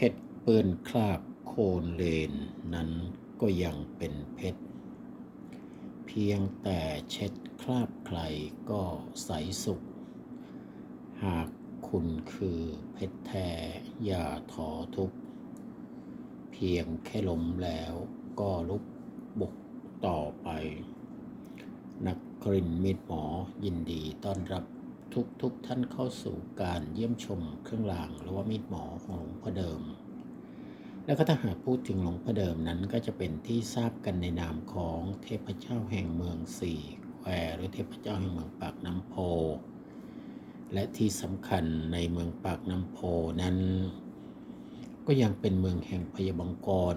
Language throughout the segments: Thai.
เพชรเปื้อนคราบโคนเลนนั้นก็ยังเป็นเพชร เพียงแต่เช็ดคราบใครก็ใสสุข หากคุณคือเพชรแท้อย่าท้อทุก เพียงแค่ล้มแล้วก็ลุกบุกต่อไป นักกรินมิตรหมอยินดีต้อนรับ ทุกทุกท่านเข้าสู่การเยี่ยมชมเครื่องรางหรือว่ามีดหมอของหลวงพ่อเดิม แล้วก็ถ้าหากพูดถึงหลวงพ่อเดิมนั้นก็จะเป็นที่ทราบกันในนามของเทพเจ้าแห่งเมืองสี่แควหรือเทพเจ้าแห่งเมืองปากน้ำโพ และที่สำคัญในเมืองปากน้ำโพนั้น ก็ยังเป็นเมืองแห่งพยาบังกร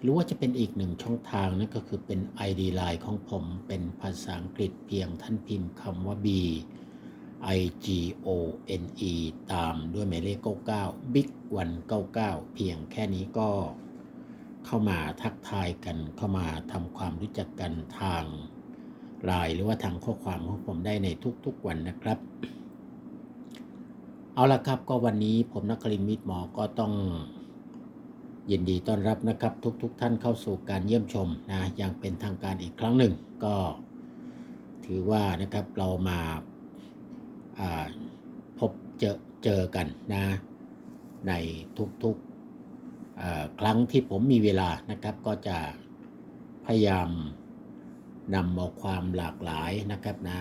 หรือว่าจะเป็นอีกหนึ่งช่องทางนั่นก็คือเป็น ID Line ของผมเป็นภาษาอังกฤษเพียงท่านพิมพ์คำว่า B I G O N E ตามด้วยหมายเลข 99 Big 199 เพียงแค่นี้ก็เข้ามาทักทายกันเข้ามาทำความรู้จักกันทางไลน์หรือว่าทางข้อความของผมได้ในทุกๆวันนะครับ เอาละครับก็วันนี้ผมนักกลินมิตรหมอก็ต้อง ยินดีต้อนรับนะครับทุกๆทท่านเข้าสู่การเยี่ยมชมนะอย่างเป็นทางการอีกครั้งหนึ่ง ก็ถือว่านะครับเรามาาพบเจอเจอกันนะในทุกๆครั้งที่ผมมีเวลานะครับ ก็จะพยายามนำเอาความหลากหลายนะครับนะ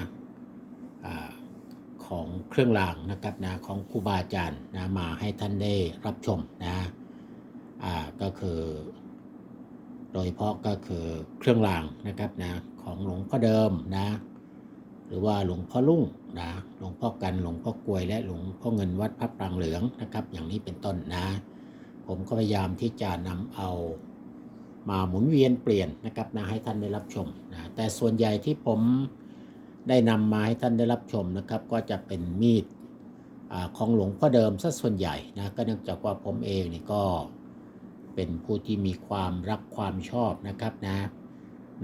ของเครื่องรางนะครับนะของครูบาอาจารย์นะมาให้ท่านได้รับชมนะ อ่าก็คือ โดยเฉพาะก็คือเครื่องรางนะครับนะของหลวงพ่อเดิมนะ หรือว่าหลวงพ่อลุ่งนะหลวงพ่อกันหลวงพ่อกลวยและหลวงพ่อเงินวัดพระปรางเหลืองนะครับ อย่างนี้เป็นต้นนะ ผมก็พยายามที่จะนำเอามาหมุนเวียนเปลี่ยนนะครับนะให้ท่านได้รับชมนะแต่ส่วนใหญ่ที่ผมได้นำมาให้ท่านได้รับชมนะครับ ก็จะเป็นมีดอของหลวงพ่อเดิมซะส่วนใหญ่นะก็เนื่องจากว่าผมเองนี่ก็ เป็นผู้ที่มีความรักความชอบนะครับนะ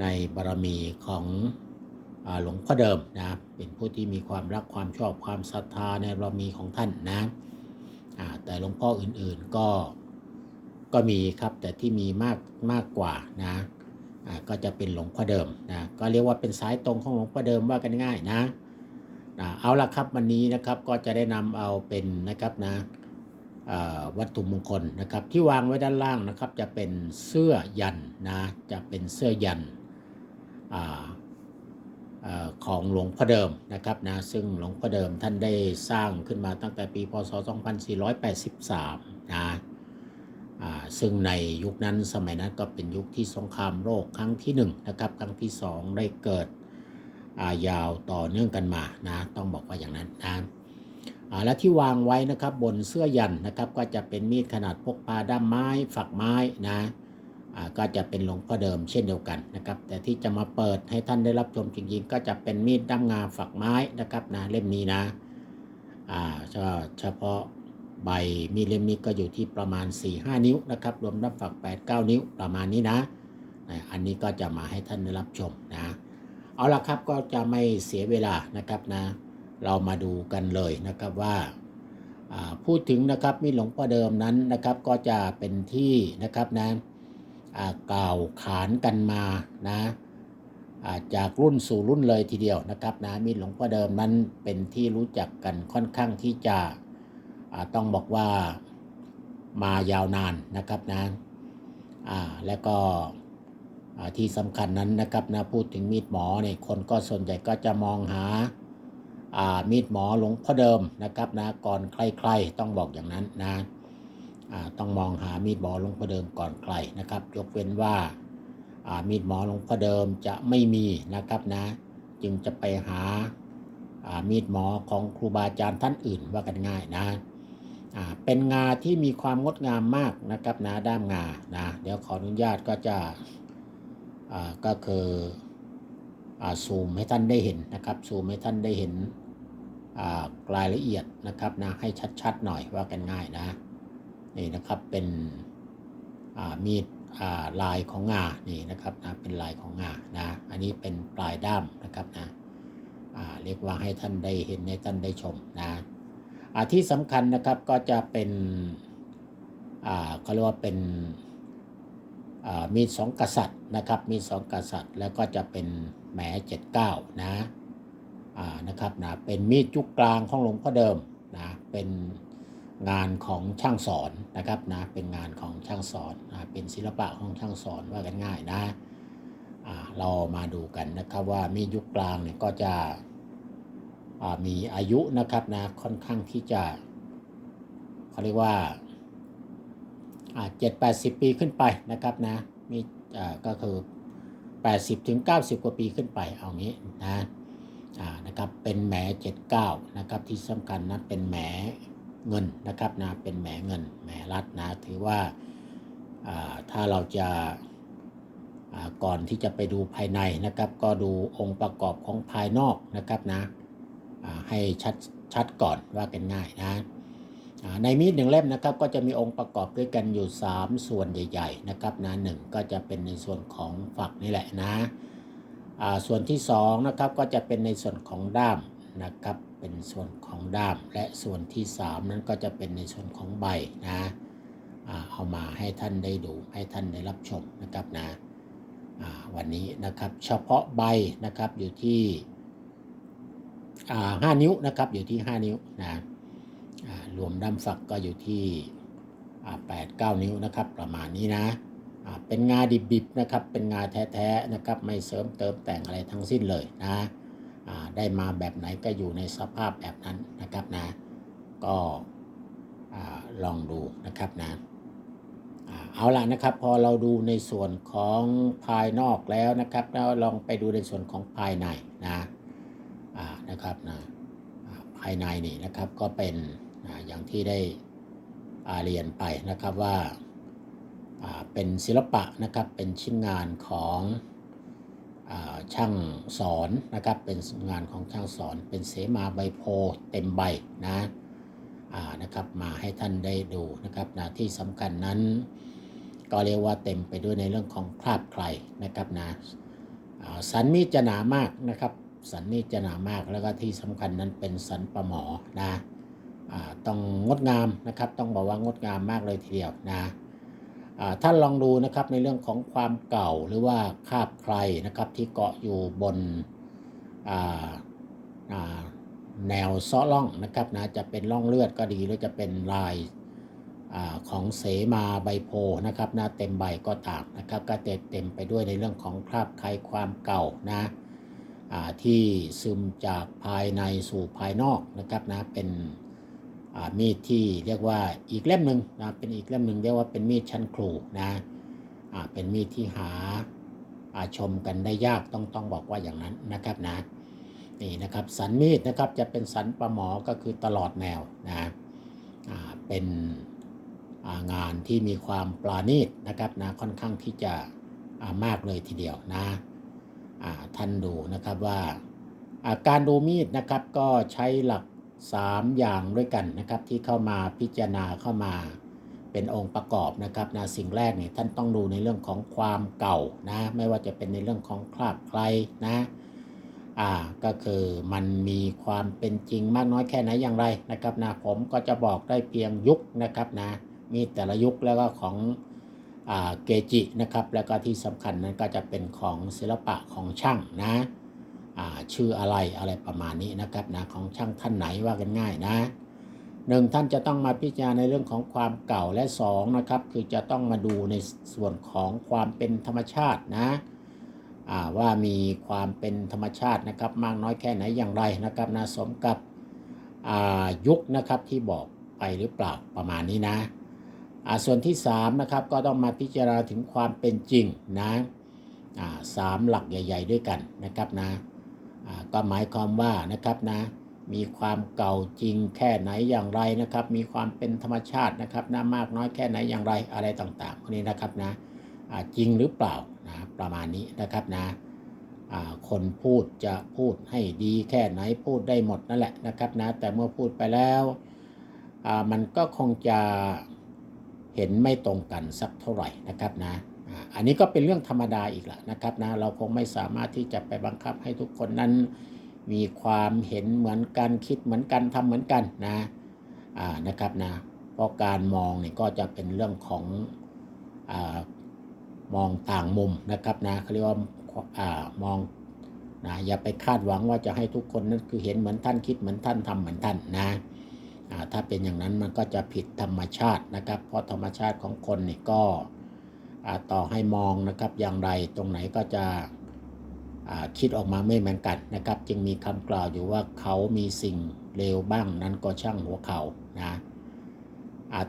ในบารมีของอหลวงพ่อเดิมนะเป็นผู้ที่มีความรักความชอบความศรัทธาในบารมีของท่านนะแต่หลวงพ่ออื่นๆก็ก็มีครับแต่ที่มีมากมากกว่านะก็จะเป็นหลวงพ่อเดิมนะก็เรียกว่าเป็นสายตรงของหลวงพ่อเดิมว่ากันง่ายนะนะเอาละครับวันนี้นะครับก็จะได้นำเอาเป็นนะครับนะ วัตถุมงคลนะครับ ที่วางไว้ด้านล่างนะครับ จะเป็นเสื้อยันนะจะเป็นเสื้อยันออของหลวงพ่อเดิมนะครับนะซึ่งหลวงพ่อเดิมท่านได้สร้างขึ้นมาตั้งแต่ปีพศ 2483นะอ่าซึ่งในยุคนั้นสมัยนั้นก็เป็นยุคที่สงครามโลกครั้งที่1นงนะครับครั้งที่ 2 ได้เกิดายาวต่อเนื่องกันมานะต้องบอกว่าอย่างนั้นนะ และที่วางไว้นะครับบนเสื้อยันนะครับ ก็จะเป็นมีดขนาดพกพาด้ามไม้ฝักไม้นะก็จะเป็นหลวงพ่อเดิมเช่นเดียวกันนะครับ แต่ที่จะมาเปิดให้ท่านได้รับชมจริงๆ ก็จะเป็นมีดด้ามงาฝักไม้นะครับนะเล่มนี้นะอ่าเฉพาะใบมีดเล่มนี้ก็อยู่ที่ประมาณ 4-5 นิ้วนะครับ รวมด้ามฝัก 8-9 นิ้วประมาณนี้นะอันนี้ก็จะมาให้ท่านได้รับชมนะ เอาละครับก็จะไม่เสียเวลานะครับนะ เรามาดูกันเลยนะครับว่าพูดถึงนะครับมีดหลวงพ่อเดิมนั้นนะครับก็จะเป็นที่นะครับนะกล่าวขานกันมานะจากรุ่นสู่รุ่นเลยทีเดียวนะครับนะมีดหลวงพ่อเดิมนั้นเป็นที่รู้จักกันค่อนข้างที่จะต้องบอกว่ามายาวนานนะครับนะแล้วก็ที่สำคัญนั้นนะครับนะพูดถึงมีดหมอเนี่ยคนก็ส่วนใหญ่ก็จะมองหา มีดหมอหลวงพ่อเดิมนะครับนะก่อนใครๆต้องบอกอย่างนั้นนะต้องมองหามีดหมอหลวงพ่อเดิมก่อนใครนะครับ ยกเว้นว่ามีดหมอหลวงพ่อเดิมจะไม่มีนะครับนะ จึงจะไปหามีดหมอของครูบาอาจารย์ท่านอื่นว่ากันง่ายนะเป็นงาที่มีความงดงามมากนะครับนะด้ามงานะเดี๋ยวขออนุญาตก็จะก็คือซูมให้ท่านได้เห็นนะครับซูมให้ท่านได้เห็น รายละเอียดนะครับนะให้ชัดๆหน่อยว่ากันง่ายนะนี่นะครับเป็นมีดลายของงานี่นะครับนะเป็นลายของงานะอันนี้เป็นปลายด้ามนะครับนะอ่าเรียกว่าให้ท่านได้เห็นให้ท่านได้ชมนะที่สำคัญนะครับก็จะเป็นเขาเรียกว่าเป็นมีดสองกษัตริย์นะครับมีดสองกษัตริย์ แล้วก็จะเป็นแหมเจ็ดเก้านะ นะครับนะเป็นมีดยุคกลางของหลวงพ่อเดิมนะเป็นงานของช่างสอนนะครับนะเป็นงานของช่างสอนนะเป็นศิลปะของช่างสอนว่ากันง่ายนะเรามาดูกันนะครับว่ามีดยุคกลางเนี่ยก็จะมีอายุนะครับนะค่อนข้างที่จะเขาเรียกว่าเจ็ดแปดสิบปีขึ้นไปนะครับนะมีอ่าก็คือ80ถึง90กว่าปีขึ้นไปเอางี้นะ นะครับเป็นแหม79นะครับที่สำคัญนะเป็นแหมเงินนะครับนะเป็นแหมเงินแหมรัดนะถือว่าถ้าเราจะก่อนที่จะไปดูภายในนะครับ ก็ดูองค์ประกอบของภายนอกนะครับนะให้ชัดชัดก่อนว่ากันง่ายนะในมีดหนึ่งเล่มนะครับก็จะมีองค์ประกอบด้วยกันอยู่ 3 ส่วนใหญ่ ๆ นะครับนะหนึ่งก็จะเป็นในส่วนของฝักนี่แหละนะ ส่วนที่2นะครับก็จะเป็นในส่วนของด้ามนะครับเป็นส่วนของด้าม และส่วนที่ 3 นั้นก็จะเป็นในส่วนของใบนะอเอามาให้ท่านได้ดูให้ท่านได้รับชมนะครับนะวันนี้นะครับเฉพาะใบนะครับอยู่ที่ห้านิ้วนะครับอยู่ที่ 5 นิ้วนะรวมด้ามฝักก็อยู่ที่อ่าแปดเก้านิ้วนะครับประมาณนี้นะ เป็นงาดิบๆนะครับ เป็นงาแท้ๆนะครับ ไม่เสริมเติมแต่งอะไรทั้งสิ้นเลยนะได้มาแบบไหนก็อยู่ในสภาพแบบนั้นนะครับนะ ก็ลองดูนะครับนะเอาละนะครับพอเราดูในส่วนของภายนอกแล้วนะครับแล้วลองไปดูในส่วนของภายในนะนะครับนะภายในนี่นะครับก็เป็นอย่างที่ได้อาเรียนไปนะครับว่า เป็นศิลปะนะครับเป็นชิ้นงานของอช่างสอนนะครับเป็นงานของช่างสอนเป็นเสมาใบโพเต็มใบนะนะครับมาให้ท่านได้ดูนะครับนะที่สำคัญนั้น ก็เรียกว่าเต็มไปด้วยในเรื่องของคราบใครนะครับนะสันมีดจะหนามากนะครับ สันนี่จะหนามากแล้วก็ที่สำคัญนั้นเป็นสันปลาหมอนะอ่าต้องงดงามนะครับ ต้องบอกว่างดงามมากเลยทีเดียวนะ ท่านลองดูนะครับในเรื่องของความเก่าหรือว่าคราบใครนะครับที่เกาะอยู่บนแนวซ้อล่องนะครับนะจะเป็นร่องเลือดก็ดีหรือจะเป็นลายอของเสมาใบโพนะครับนะเต็มใบก็ตามนะครับก็เต็มเต็มไปด้วยในเรื่องของคราบใครความเก่านะที่ซึมจากภายในสู่ภายนอกนะครับนะเป็น มีดที่เรียกว่าอีกเล่มหนึ่งนะเป็นอีกเล่มหนึ่งเรียกว่าเป็นมีดชั้นครูนะอาเป็นมีดที่หาชมกันได้ยากต้องต้องบอกว่าอย่างนั้นนะครับนะนี่นะครับสันมีดนะครับจะเป็นสันประหมอก็คือตลอดแนวนะอาเป็นงานที่มีความปราณีตนะครับนะค่อนข้างที่จะอามากเลยทีเดียวนะอาท่านดูนะครับว่าอ่าการดูมีดนะครับก็ใช้หลัก 3 อย่างด้วยกันนะครับที่เข้ามาพิจารณาเข้ามาเป็นองค์ประกอบนะครับนะสิ่งแรกเนี่ยท่านต้องดูในเรื่องของความเก่านะไม่ว่าจะเป็นในเรื่องของคราบใครนะอ่าก็คือมันมีความเป็นจริงมากน้อยแค่ไหนอย่างไรนะครับนะผมก็จะบอกได้เพียงยุคนะครับนะมีแต่ละยุคแล้วก็ของอ่าเกจินะครับแล้วก็ที่สำคัญนั้นก็จะเป็นของศิลปะของช่างนะอ ชื่ออะไรอะไรประมาณนี้นะครับนะของช่างท่านไหนว่ากันง่ายนะหนึ่งท่านจะต้องมาพิจารณาในเรื่องของความเก่าและสองนะครับคือจะต้องมาดูในส่วนของความเป็นธรรมชาตินะว่ามีความเป็นธรรมชาตินะครับ มากน้อยแค่ไหนอย่างไรนะครับนะสมกับยุคนะครับที่บอกไปหรือเปล่าประมาณนี้นะส่วนที่3นะครับก็ต้องมาพิจารณาถึงความเป็นจริงนะสามหลักใหญ่ ๆ ด้วยกันนะครับนะ ก็หมายความว่านะครับนะมีความเก่าจริงแค่ไหนอย่างไรนะครับ มีความเป็นธรรมชาตินะครับนะมากน้อยแค่ไหนอย่างไรอะไรต่างๆพวกนี้นะครับนะจริงหรือเปล่านะประมาณนี้นะครับนะคนพูดจะพูดให้ดีแค่ไหนพูดได้หมดนั่นแหละนะครับนะแต่เมื่อพูดไปแล้วมันก็คงจะเห็นไม่ตรงกันสักเท่าไหร่นะครับนะ อันนี้ก็เป็นเรื่องธรรมดาอีกแหละนะครับนะเราคงไม่สามารถที่จะไปบังคับให้ทุกคนนั้นมีความเห็นเหมือนกันคิดเหมือนกันทำเหมือนกันนะนะครับนะเพราะการมองเนี่ยก็จะเป็นเรื่องของอมองต่างมุมนะครับนะเขาเรียกว่าอามองนะอย่าไปคาดหวังว่าจะให้ทุกคนนั้นคือเห็นเหมือนท่านคิดเหมือนท่านทำเหมือนท่านนะถ้าเป็นอย่างนั้นมันก็จะผิดธรรมชาตินะครับ เพราะธรรมชาติของคนเนี่ยก็ ต่อให้มองนะครับอย่างไรตรงไหนก็จะคิดออกมาไม่เหมือนกันนะครับ จึงมีคำกล่าวอยู่ว่าเขามีสิ่งเลวบ้างนั้นก็ช่างหัวเขานะ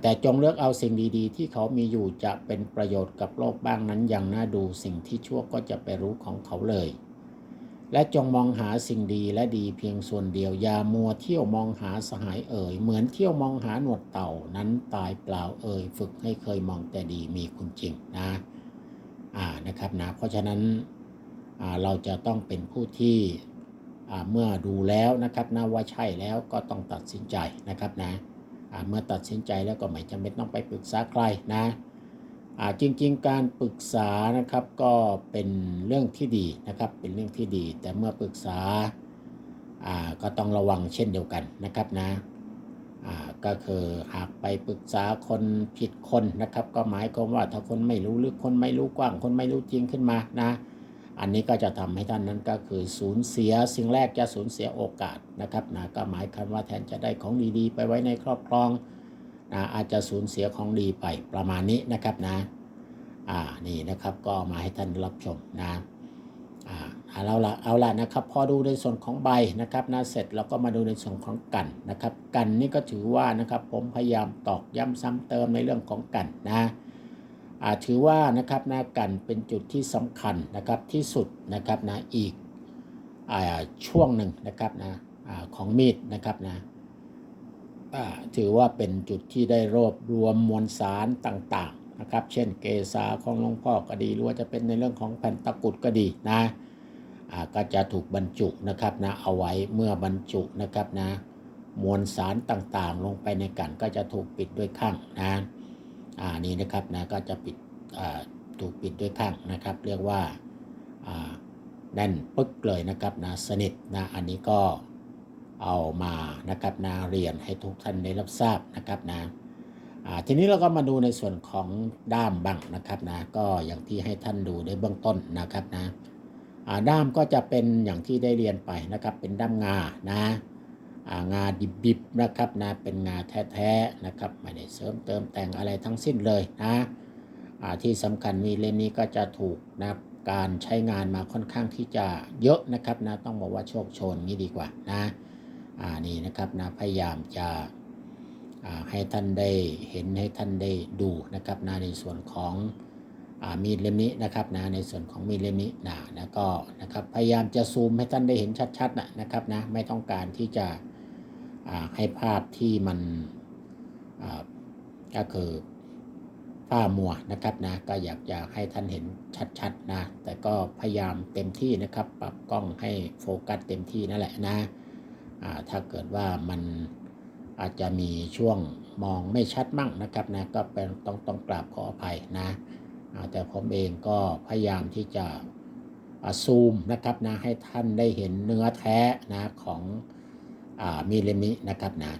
แต่จงเลือกเอาสิ่งดีๆ ที่เขามีอยู่จะเป็นประโยชน์กับโลกบ้างนั้นอย่างน่าดูสิ่งที่ชั่วก็จะไปรู้ของเขาเลย และจงมองหาสิ่งดีและดีเพียงส่วนเดียวอย่ามัวเที่ยวมองหาสหายเอ่ย เหมือนเที่ยวมองหาหนวดเต่านั้นตายเปล่าเอ่ย ฝึกให้เคยมองแต่ดีมีคุณจริงนะอ่านะครับนะเพราะฉะนั้นเราจะต้องเป็นผู้ที่เมื่อดูแล้วนะครับนะว่าใช่แล้วก็ต้องตัดสินใจนะครับนะเมื่อตัดสินใจแล้วก็ไม่จำเป็นต้องไปปรึกษาใครนะ จริงๆ การปรึกษานะครับก็เป็นเรื่องที่ดีนะครับ เป็นเรื่องที่ดี แต่เมื่อปรึกษาก็ต้องระวังเช่นเดียวกันนะครับนะก็คือหากไปปรึกษาคนผิดคนนะครับ ก็หมายความว่าถ้าคนไม่รู้ลึกคนไม่รู้กว้าง คนไม่รู้จริงขึ้นมานะ อันนี้ก็จะทำให้ท่านนั้นก็คือสูญเสียสิ่งแรกจะสูญเสียโอกาสนะครับนะก็หมายความว่าแทนจะได้ของดีๆ ไปไว้ในครอบครอง นะอาจจะสูญเสียของดีไปประมาณนี้นะครับนะอ่านี่นะครับก็มาให้ท่านรับชมนะอ่าเอาละเอาละนะครับ พอดูในส่วนของใบนะครับนะเสร็จแล้วก็มาดูในส่วนของกันนะครับ กันนี่ก็ถือว่านะครับผมพยายามตอกย้ำซ้ำเติมในเรื่องของกันนะถือว่านะครับนะกันเป็นจุดที่สำคัญนะครับที่สุดนะครับนะอีกอช่วงหนึ่งนะครับนะอของมีดนะครับนะ ถือว่าเป็นจุดที่ได้รวบรวมมวลสารต่างๆนะครับ เช่นเกษาของหลวงพ่อก็ดี หรือว่าจะเป็นในเรื่องของแผ่นตะกุดก็ดีนะก็จะถูกบรรจุนะครับนะเอาไว้เมื่อบรรจุนะครับนะมวลสารต่างๆ ลงไปในกันก็จะถูกปิดด้วยข้างนะอ่านี่นะครับนะก็จะปิดถูกปิดด้วยข้างนะครับ เรียกว่าแน่นปึ๊กเลยนะครับนะสนิทนะอันนี้ก็ เอามานะครับนาเรียนให้ทุกท่านได้รับทราบนะครับนะทีนี้เราก็มาดูในส่วนของด้ามบ้างนะครับนะก็อย่างที่ให้ท่านดูในเบื้องต้นนะครับนะด้ามก็จะเป็นอย่างที่ได้เรียนไปนะครับ เป็นด้ามงานะงาดิบๆนะครับนะเป็นงาแท้ๆนะครับไม่ได้เสริมเติมแต่งอะไรทั้งสิ้นเลยนะที่สำคัญมีเลนนี้ก็จะถูกนะการใช้งานมาค่อนข้างที่จะเยอะนะครับนะต้องบอกว่าโชคโชนนี้ดีกว่านะ อ่านี่นะครับนะพยายามจะให้ท่านได้เห็นให้ท่านได้ดูนะครับนะในส่วนของมีดเล่มนี้นะครับนะในส่วนของมีดเล่มนี้นะแล้วก็นะครับพยายามจะซูมให้ท่านได้เห็นชัดๆนะนะครับนะไม่ต้องการที่จะให้ภาพที่มันก็คือฝ้ามัวนะครับนะก็อยากจะให้ท่านเห็นชัดๆนะแต่ก็พยายามเต็มที่นะครับ ปรับกล้องให้โฟกัสเต็มที่นั่นแหละนะ ถ้าเกิดว่ามันอาจจะมีช่วงมองไม่ชัดมั่งนะครับนะก็เป็นต้องต้องกราบขออภัยนะแต่ผมเองก็พยายามที่จะซูมนะครับนะให้ท่านได้เห็นเนื้อแท้นะของอมีเลมินะครับนะ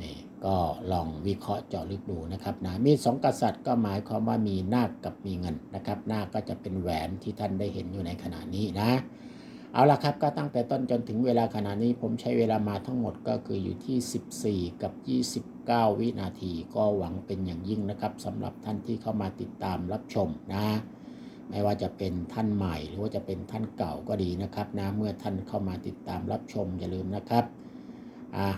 นี่ก็ลองวิเคราะห์เจาะลึกดูนะครับนะมีสองกษัตริย์ก็หมายความว่ามีนาคกับมีเงินนะครับนาคก็จะเป็นแหวนที่ท่านได้เห็นอยู่ในขณะนี้นะ เอาละครับก็ตั้งแต่ต้นจนถึงเวลาขณะนี้ผมใช้เวลามาทั้งหมดก็คืออยู่ที่ 14 กับ 29 วินาที ก็หวังเป็นอย่างยิ่งนะครับสำหรับท่านที่เข้ามาติดตามรับชมนะไม่ว่าจะเป็นท่านใหม่ หรือว่าจะเป็นท่านเก่าก็ดีนะครับนะเมื่อท่านเข้ามาติดตามรับชมอย่าลืมนะครับ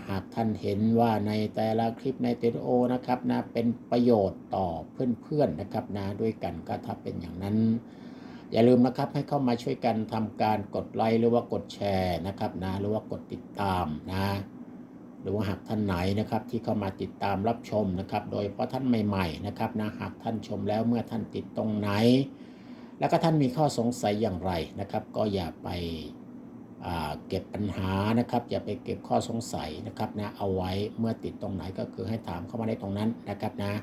หากท่านเห็นว่าในแต่ละคลิปในเตโอนะครับนะเป็นประโยชน์ต่อเพื่อนๆนะครับนะด้วยกันก็ถ้าเป็นอย่างนั้น อย่าลืมนะครับให้เข้ามาช่วยกันทำการกดไลค์หรือว่ากดแชร์นะครับนะหรือว่ากดติดตามนะหรือว่าหากท่านไหนนะครับที่เข้ามาติดตามรับชมนะครับ โดยเฉพาะท่านใหม่ๆนะครับนะหากท่านชมแล้วเมื่อท่านติดตรงไหน แล้วก็ท่านมีข้อสงสัยอย่างไรนะครับ ก็อย่าไปเก็บปัญหานะครับ อย่าไปเก็บข้อสงสัยนะครับนะเอาไว้เมื่อติดตรงไหนก็คือให้ถามเข้ามาได้ตรงนั้นนะครับนะ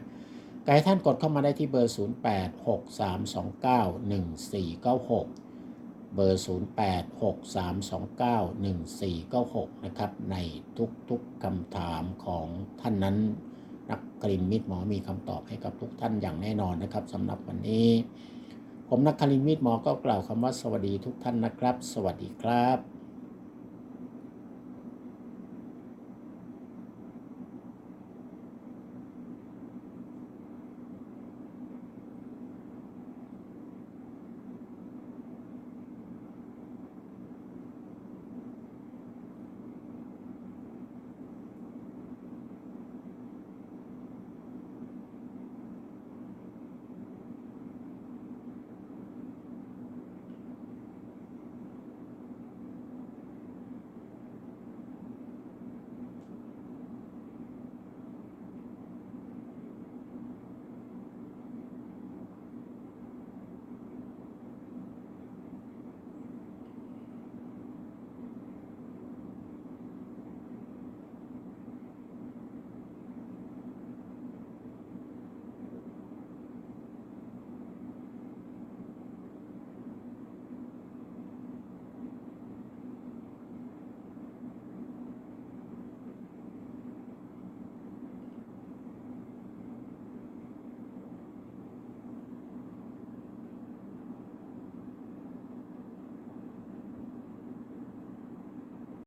กให้ท่านกดเข้ามาได้ที่เบอร์ 0863291496 เบอร์ 0863291496 นะครับ ในทุกๆคำถามของท่านนั้นนักกลินมิตรหมอมีคำตอบให้กับทุกท่านอย่างแน่นอนนะครับสำหรับวันนี้ ผมนักคลินมิตรหมอก็กล่าวคำว่าสวัสดีทุกท่านนะครับ สวัสดีครับ